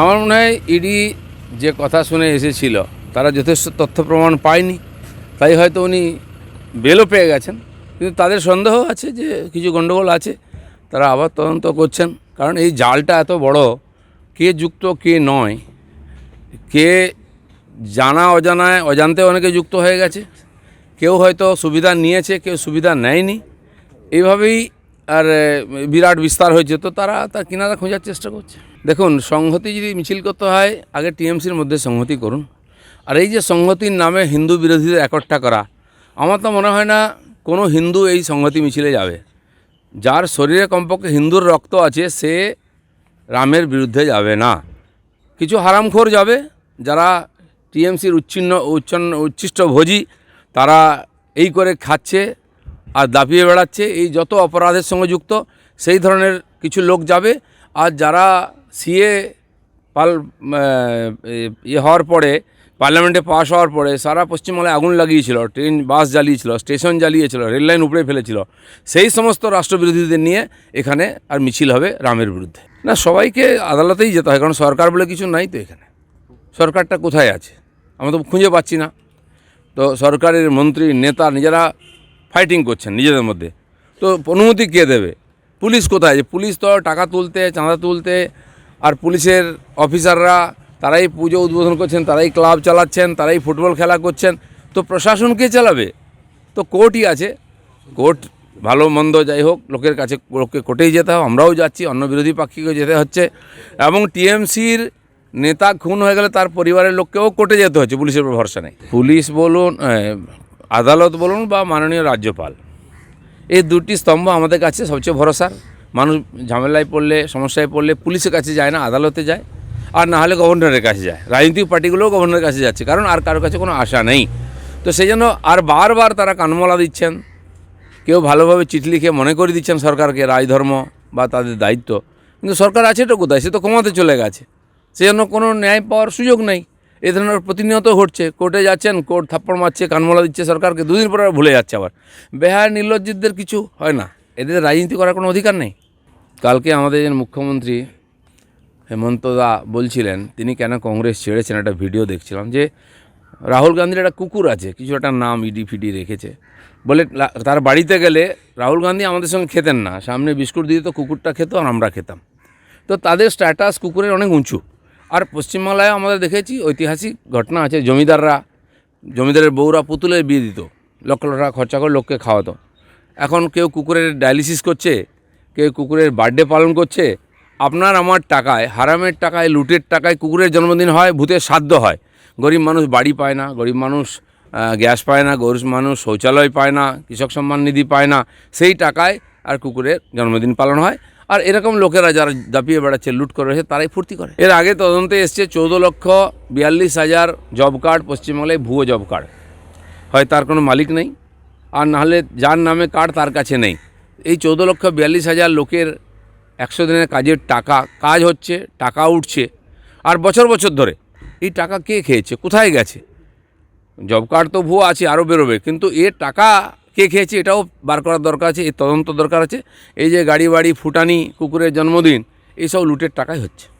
আমার মনে হয় ইডি যে কথা শুনে এসেছিল, তারা যথেষ্ট তথ্য প্রমাণ পায়নি। তাই হয়তো উনি বেলও পেয়ে গেছেন। কিন্তু তাদের সন্দেহ আছে যে কিছু গণ্ডগোল আছে। তারা আবার তদন্ত করছেন। কারণ এই জালটা এত বড়, কে যুক্ত, কে নয়, কে জানা অজানায়, অজান্তে অনেকে যুক্ত হয়ে গেছে। কেউ হয়তো সুবিধা নিয়েছে, কেউ সুবিধা নেয়নি। এইভাবেই আর বিরাট বিস্তার হয়েছে। তো তারা, তার কিনারা খোঁজার চেষ্টা করছে। দেখুন, সংহতি যদি মিছিল করতে হয়, আগে টিএমসির মধ্যে সংহতি করুন। আর এই যে সংহতির নামে হিন্দু বিরোধীদের একট্টা করা, আমার তো মনে হয় না কোনো হিন্দু এই সংহতি মিছিলে যাবে। যার শরীরে কমপক্ষে হিন্দুর রক্ত আছে, সে রামের বিরুদ্ধে যাবে না। কিছু হারামখোর যাবে, যারা টিএমসির উচ্ছিন্ন, উচ্ছন্ন, উচ্ছিষ্ট ভোজি, তারা এই করে খাচ্ছে আর দাপিয়ে বেড়াচ্ছে। এই যত অপরাধের সঙ্গে যুক্ত, সেই ধরনের কিছু লোক যাবে। আর যারা সিএ পাল ইয়ে হওয়ার পরে, পার্লামেন্টে পাশ হওয়ার পরে সারা পশ্চিমবাংলায় আগুন লাগিয়েছিল, ট্রেন, বাস জ্বালিয়েছিল, স্টেশন জ্বালিয়েছিল, রেল লাইন উপড়ে ফেলেছিল। সেই সমস্ত রাষ্ট্রবিরোধীদের নিয়ে এখানে আর মিছিল হবে রামের বিরুদ্ধে। না, সবাইকে আদালতেই যেতে হয়, কারণ সরকার বলে কিছু নাই তো এখানে। সরকারটা কোথায় আছে? আমরা তো খুঁজে পাচ্ছি না। তো সরকারের মন্ত্রী, নেতা নিজেরা ফাইটিং করছেন নিজেদের মধ্যে। তো অনুমতি কে দেবে? পুলিশ কোথায়? যে পুলিশ তো টাকা তুলতে, চাঁদা তুলতে আর পুলিশের অফিসাররা তারাই পুজো উদ্বোধন করছেন, তারাই ক্লাব চালাচ্ছেন, তারাই ফুটবল খেলা করছেন। তো প্রশাসন কে চালাবে? তো কোর্টই আছে। কোর্ট ভালো মন্দ যাই হোক, লোকের কাছে লোককে কোর্টেই যেতে হবে। আমরাও যাচ্ছি, অন্য বিরোধী পাক্ষিকে যেতে হচ্ছে। এবং টিএমসির নেতা খুন হয়ে গেলে তার পরিবারের লোককেও কোর্টে যেতে হচ্ছে, পুলিশের উপর ভরসা নেই। পুলিশ বলুন আদালত বলুন বা মাননীয় রাজ্যপাল, এই দুটি স্তম্ভ আমাদের কাছে সবচেয়ে ভরসার। মানুষ ঝামেলায় পড়লে, সমস্যায় পড়লে পুলিশের কাছে যায় না, আদালতে যায়। আর না হলে গভর্নরের কাছে যায়। রাজনৈতিক পার্টিগুলোও গভর্নরের কাছে যাচ্ছে, কারণ আর কারোর কাছে কোনো আশা নেই। তো সেই জন্য আর বারবার তারা কানমলা দিচ্ছেন। কেউ ভালোভাবে চিঠি লিখে মনে করে দিচ্ছেন সরকারকে রাজধর্ম বা তাদের দায়িত্ব। কিন্তু সরকার আছে তো কোথায়? সে তো কমাতে চলে গেছে। সেই জন্য কোনো ন্যায় পাওয়ার সুযোগ নেই। এ ধরনের প্রতিনিয়ত ঘটছে। কোর্টে যাচ্ছেন, কোর্ট থাপ্পড় মারছে, কানমলা দিচ্ছে সরকারকে। দুদিন পরে ভুলে যাচ্ছে আবার। বেহায় নির্লজ্জিতদের কিছু হয় না। এদের রাজনীতি করার কোনো অধিকার নেই। কালকে আমাদের মুখ্যমন্ত্রী হেমন্ত দা বলছিলেন, তিনি কেন কংগ্রেস ছেড়েছেন একটা ভিডিও দেখছিলাম যে রাহুল গান্ধীর একটা কুকুর আছে, কিছু একটা নাম ইডি ফিডি রেখেছে। বলে তার বাড়িতে গেলে রাহুল গান্ধী আমাদের সঙ্গে খেতেন না, সামনে বিস্কুট দিত কুকুরটা খেত আর আমরা খেতাম। তো তাদের স্ট্যাটাস কুকুরের অনেক উঁচু। আর পশ্চিমবাংলায় আমাদের দেখেছি ঐতিহাসিক ঘটনা আছে, জমিদাররা, জমিদারের বউরা পুতুলে বিয়ে দিত, লক্ষ লক্ষ টাকা খরচা করে লোককে খাওয়াতো। এখন কেউ কুকুরের ডায়ালিসিস করছে কেউ কুকুরের বার্থডে পালন করছে, আপনার আমার টাকায়, হারামের টাকায়, লুটের টাকায় কুকুরের জন্মদিন হয়, ভূতের সাধ্য হয়। গরিব মানুষ বাড়ি পায় না, গরিব মানুষ গ্যাস পায় না, গরিব মানুষ শৌচালয় পায় না, কৃষক সম্মান নিধি পায় না, সেই টাকায় আর কুকুরের জন্মদিন পালন হয়। আর এরকম লোকেরা যারা দাপিয়ে বেড়াচ্ছে, লুট করে রয়েছে তারাই ফুর্তি করে। এর আগে তদন্তে এসছে চৌদ্দ লক্ষ বিয়াল্লিশ হাজার জব কার্ড পশ্চিমবাংলায় ভুয়ো জব কার্ড। হয় তার কোনো মালিক নেই, আর নাহলে যার নামে কার্ড, তার কাছে নেই। এই চৌদ্দ লক্ষ বিয়াল্লিশ হাজার লোকের একশো দিনের কাজের টাকা, কাজ হচ্ছে, টাকা উঠছে। আর বছর বছর ধরে এই টাকা কে খেয়েছে? কোথায় গেছে? জব কার্ড তো ভুয়ো আছে, আরও বেরোবে। কিন্তু এর টাকা কে খেয়েছে এটাও বার করার দরকার আছে, এর তদন্ত দরকার আছে। এই যে গাড়ি বাড়ি, ফুটানি, কুকুরের জন্মদিন, এইসব লুটের টাকাই হচ্ছে।